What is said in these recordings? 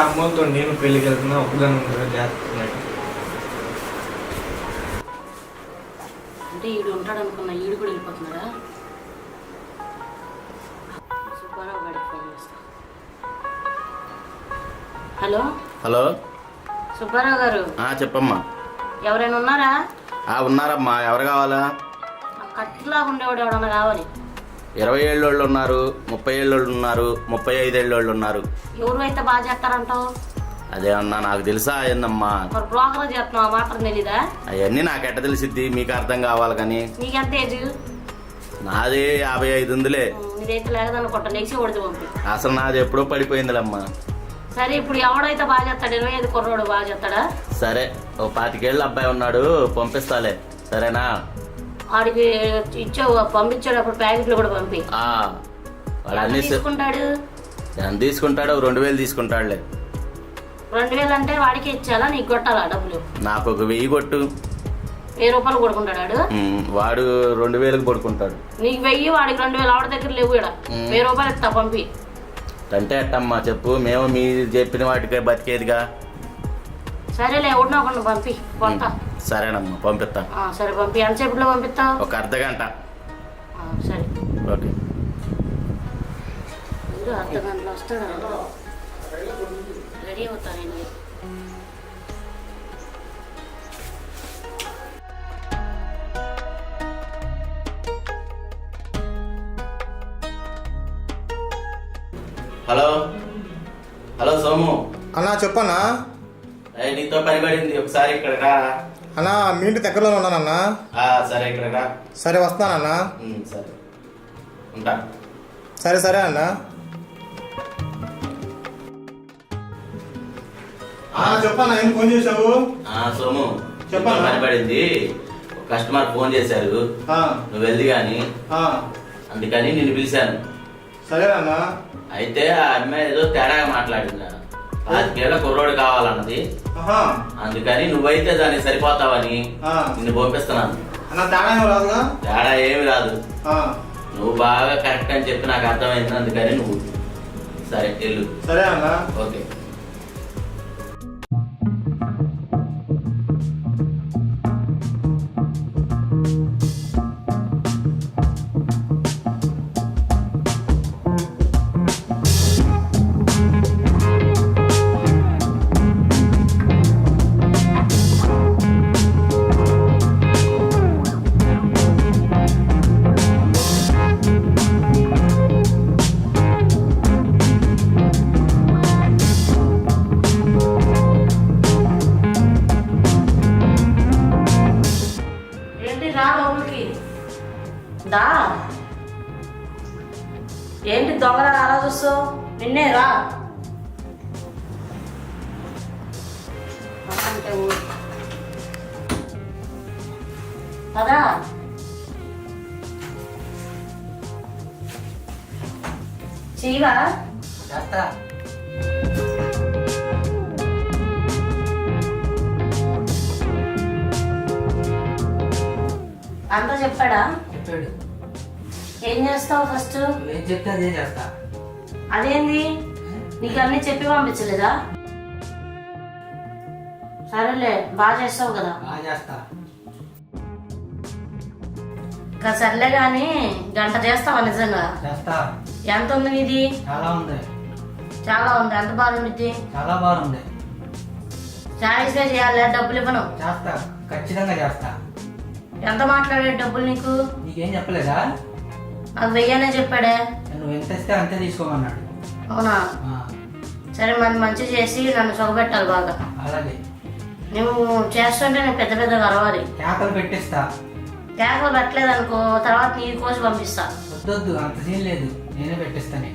అమ్మతో నేను పెళ్ళికి వెళ్తున్నా ఒకదాని ఉంటారు జాగ్రత్త అంటే ఈడు ఉంటాడు అనుకున్నా ఈడు కూడా వెళ్ళిపోతున్నాడా? సుబ్బారావు గారికి ఫోన్ చేస్తా. హలో? హలో? సుబ్బారావు గారు. ఆ, చెప్పమ్మా. ఎవరైనా ఉన్నారా? ఆ, ఉన్నారమ్మా. ఎవరు కావాలా? కత్తిలాగా ఉండేవాడు ఎవడన్నా కావాలి? ఇరవై ఏళ్ళోళ్ళు ఉన్నారు ముప్పై ఏళ్ళోళ్ళు ఉన్నారు ముప్పై ఐదేళ్ళోళ్ళు ఉన్నారు. ఎవరు అయితే బాగా చేస్తారంటావు? అదే అన్నా నాకు తెలుసా ఏందమ్మా? మరి బ్రోకర్ చేస్తున్నావు? మాత్రం తెలీదా? అవన్నీ నాకు ఎట్ట తెలిసిద్ది? మీకు అర్థం కావాలి కానీ. నీకెంత ఏజ్? నాది యాభై ఐదు ఉందిలే. నీదైతే లేదనుకుంటా. నెక్స్ట్ కొడితే పంపి. అసలు నాది ఎప్పుడో పడిపోయిందిలేమ్మా. సరే ఇప్పుడు ఎవడైతే బాగా చేస్తాడు? ఇరవై ఐదు కుర్రోడు బాగా చేస్తాడా? సరే ఓ పాతికేళ్ళ అబ్బాయి ఉన్నాడు పంపిస్తాలే. సరేనా? వాడికి ఇచ్చావు పంపించేటప్పుడు ప్యాకెట్లు కూడా పంపి. తీసుకుంటాడు? ఎంత తీసుకుంటాడు రెండు వేలు తీసుకుంటాడులే. రెండు వేలు అంటే వాడికి ఇచ్చాలా నీకు కొట్టాలా డబ్బులు? నాకు ఒక వెయ్యి కొట్టు. వెయ్యి రూపాయలు కొడుకుంటాడు వాడు. రెండు వేలకు పడుకుంటాడు నీకు వెయ్యి వాడికి రెండు వేలు. ఆవిడ దగ్గర లేవు ఇక్కడ. వెయ్యి రూపాయలు ఇస్తా పంపి. అంటే అట్టమ్మా చెప్పు మేము మీరు చెప్పిన వాటికే బతికేదిగా? సరేలే ఎవడినా ఒకరిని పంపి కొంటా సరేనమ్మా పంపిస్తా. ఆ, సరే పంపి. ఎంతసేపులో పంపిస్తావు ఒక అర్ధ గంట. ఆ, సరే. ఓకే. అర్ధ గంటలో వస్తాడు. రెడీ అవుతానండి హలో? హలో సోము. అన్నా చెప్పన్నా? ఏయ్, నీతో పని పడింది. ఒకసారి ఇక్కడ రా. అన్నా మీ ఇంటి దగ్గరలో ఉన్నానన్నా ఆ, సరే ఇక్కడ సరే వస్తానన్నా సరే. ఉంటా. సరే సరే అన్నా. చెప్పన్నా ఏం ఫోన్ చేశావు? ఆ, సోము చెప్పమ్మా. నీతో పని పడింది ఒక కస్టమర్ ఫోన్ చేశారు. ఆ, నువ్వు వెళ్ళి కానీ ఆ, అందుకని నిన్ను పిలిచాను. సరేనన్నా అయితే ఆ అమ్మాయి ఏదో తేడాగా మాట్లాడిందా? పాతికేళ్ళ కుర్రోడు కావాలన్నది. అందుకని నువ్వైతే దానికి సరిపోతావని. నిన్ను పంపిస్తున్నాను. అన్నా తేడా ఏమి రాదు. నువ్వు బాగా కరెక్ట్ అని చెప్పి నాకు అర్థమైంది. అందుకని నువ్వు సరే వెళ్ళు. సరే అన్నా. ఓకే. దొంగలా అలా చూస్తావు నిన్నే రా. పదా. చీవా అంతా చెప్పాడా? చెప్పాడు. ఏం చేస్తావు ఫస్ట్ ఏం చెప్తే అదే చేస్తా. అదేంది? నీకు అన్ని చెప్పి పంపించలేదా? సరేలే బాగా చేస్తావు కదా. బాగా చేస్తా. ఇంకా సర్లే కానీ గంట చేస్తావా నిజంగా? చేస్తా. ఎంత ఉంది ఇది చాలా ఉంది. చాలా ఉంది. ఎంత బాగుంది చాలా బాగుంది చాయిస్గా చేయాలి డబ్బులు ఇవ్వను. చేస్తా. ఖచ్చితంగా చేస్తా. ఎంత మాట్లాడే డబ్బులు నీకు? నీకేం చెప్పలేదా? నాకు వెయ్యనే చెప్పాడే. నువ్వు ఎంత ఇస్తే అంతే తీసుకోమన్నాడు. అవునా? సరే మరి మంచి చేసి నన్ను సొగబెట్టాలి బాగా. అలాగే. నువ్వు చేస్తుంటే నేను పెద్ద పెద్దగా అరవాలి కేకలు పెట్టిస్తా. కేకలు పెట్టలేదు అనుకో తర్వాత నీ కోసి పంపిస్తా. వద్దొద్దు అంత సీన్ లేదు. నేనే పెట్టిస్తానే.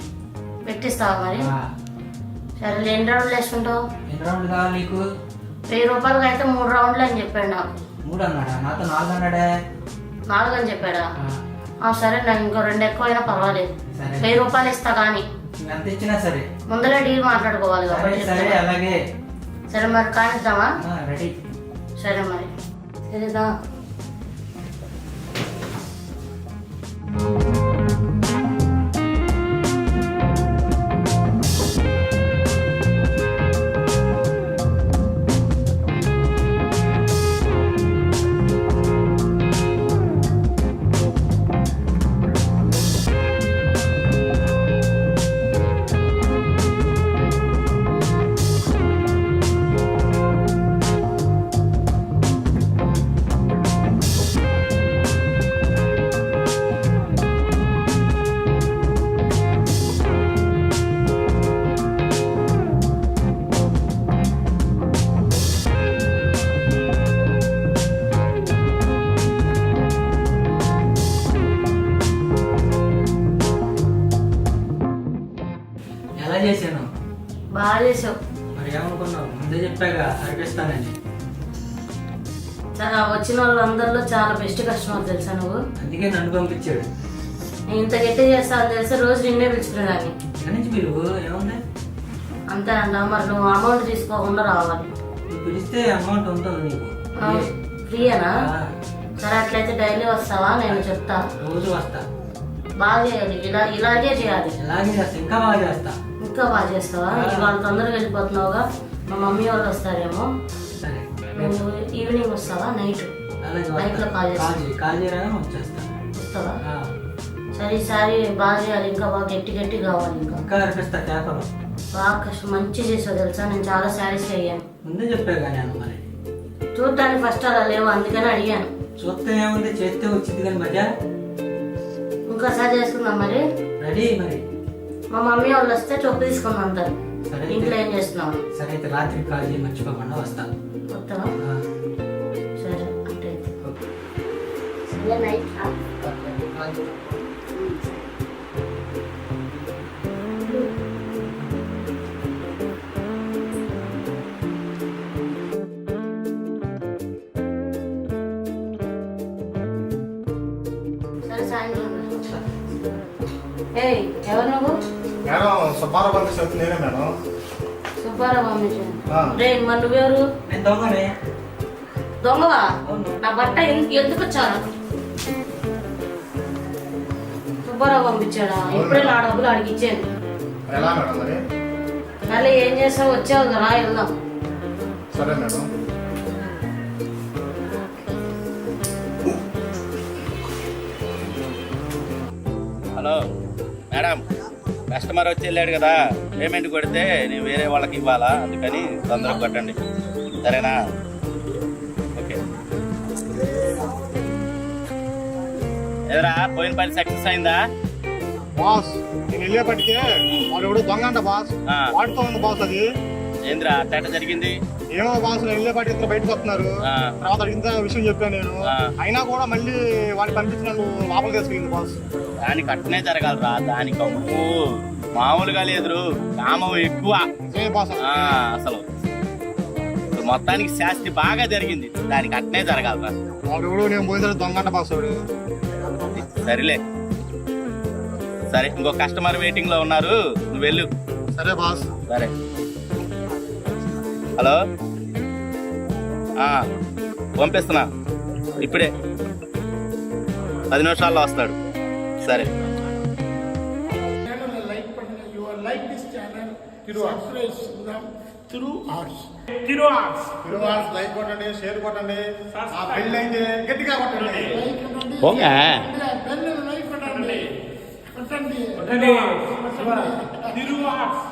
పెట్టిస్తావా మరి? సరే ఎన్ని రౌండ్లు వేసుకుంటావు? ఎన్ని రౌండ్లు కావాలి నీకు? వెయ్యి రూపాయలకి అయితే మూడు రౌండ్లు అని చెప్పాడు నాకు. మూడు అన్నాడా? నాతో నాలుగు అన్నాడే. నాలుగు అని చెప్పాడా? సరే నాకు ఇంకో రెండు ఎక్కువైనా పర్వాలేదు. వెయ్యి రూపాయలు ఇస్తా కానీ. ఎంత ఇచ్చినా సరే. ముందరే డీల్ మాట్లాడుకోవాలి సరే కాబట్టి సరే చెప్తున్నా. అలాగే. సరే మరి కానిద్దామా? రెడీ. సరే మరి. సరేదా. వచ్చిన వాళ్ళందరిలో చాలా బెస్ట్ కస్టమర్ తెలుసా నువ్వు? అందుకే నన్ను పంపించాడు. ఇంత గట్టి చేస్తా అని తెలిస్తే రోజు నిన్నే పిలుచుకునేదాన్ని ఏముంది? అంతేనంట మరి నువ్వు అమౌంట్ తీసుకోకుండా రావాలి. పిలిస్తే అమౌంట్ ఉంటుంది నీకు. ఫ్రీయేనా సరే అట్లయితే డైలీ వస్తావా? నేను చెప్తా. రోజు వస్తా. బాగా చేయాలి. ఇలా ఇలాగే చేయాలి. ఇలాగే చేస్తా. ఇంకా బాగా చేస్తా. ఇంకా బాగా చేస్తావా? ఇవాళ తొందరగా వెళ్ళిపోతున్నావుగా. మా మమ్మీ వాళ్ళు వస్తారేమో. ఈవినింగ్ వస్తావా? నైట్ నైట్లో కాల్ కాల్ చేస్తా చేయి కాల్ వస్తావా? సరే ఈసారి బాగా చేయాలి. ఇంకా బాగా గట్టి గట్టి కావాలి ఇంకా. అర్పిస్తా చేపలు. బాగా కష్టం మంచి చేసావు తెలుసా? నేను చాలా సాటిస్ఫై అయ్యాను. ముందే చెప్పాగా నేను మరి. చూడటానికి ఫస్ట్ అలా లేవు అందుకని అడిగాను. చూస్తే ఏముంది చేస్తే వచ్చింది కానీ మధ్య. ఇంకోసారి చేసుకుందాం మరి? రెడీ మరి? మా మమ్మీ వాళ్ళు వస్తే చొప్పు తీసుకుందాం అంటారు. సరే ఇంట్లో ఏం చేస్తున్నావు? సరే అయితే రాత్రి కాల్ చేయి మర్చిపోకుండా వస్తా. వస్తావా? ఎవరు నువ్వు? మేడం సుబ్బారావు పంపిస్తే నేనే మేడం. సుబ్బారావు పంపించాను. రే మరి నువ్వెవరు? దొంగనే. దొంగవా. నా బట్ట ఎందుకు వచ్చాను సుబ్బారావు పంపించాడా ఇప్పుడే నా డబ్బులు అడిగి ఇచ్చాను మరి ఎలా మేడం మరి మళ్ళీ ఏం చేసావు వచ్చావు కదా వెళ్దాం. సరే మేడం. హలో మేడం కస్టమర్ వచ్చి వెళ్ళాడు కదా. పేమెంట్ కొడితే నేను వేరే వాళ్ళకి ఇవ్వాలా? అందుకని తొందరగా కొట్టండి. సరేనా? ఎదురా పోయిన పని సక్సెస్ అయిందా? బాస్ నేను వెళ్ళేపటికే వాడు ఎవడో దొంగ అంట బాస్. ఆ. వాడితో ఉంది బాస్ అది. ఏంద్రా తేట జరిగింది? ఏమో బాస్ నేను వెళ్ళేపాటి ఇద్దరు బయటకు వస్తున్నారు. ఆ. తర్వాత ఇంత విషయం చెప్పాను నేను. ఆ. అయినా కూడా మళ్ళీ వాడిని పంపించి నన్ను లోపలికి తీసుకెళ్ళింది బాస్. దానికి అట్నే జరగాలరా దానికి అమ్ము మామూలుగా లేదురు కామం ఎక్కువ. ఏ బాస్ ఆ, అసలు. ఇప్పుడు మొత్తానికి శాస్తి బాగా జరిగింది. దానికి అట్నే జరగాలరా. వాడు ఎవడో నేను పోయిన తర్వాత దొంగ అంట బాస్ వాడు. సరేలే. సరే ఇంకో కస్టమర్ వెయిటింగ్లో ఉన్నారు. నువ్వు వెళ్ళు. సరే బాస్. సరే. హలో? పంపిస్తున్నా. ఇప్పుడే. పది నిమిషాల్లో వస్తాడు. సరే. తిరువాస్ లైక్ కొట్టండి షేర్ కొట్టండి. ఆ బెల్ అయితే గట్టిగా కొట్టండి, పోంగా. Bell like కొట్టండి. కొట్టండి. కొట్టండి.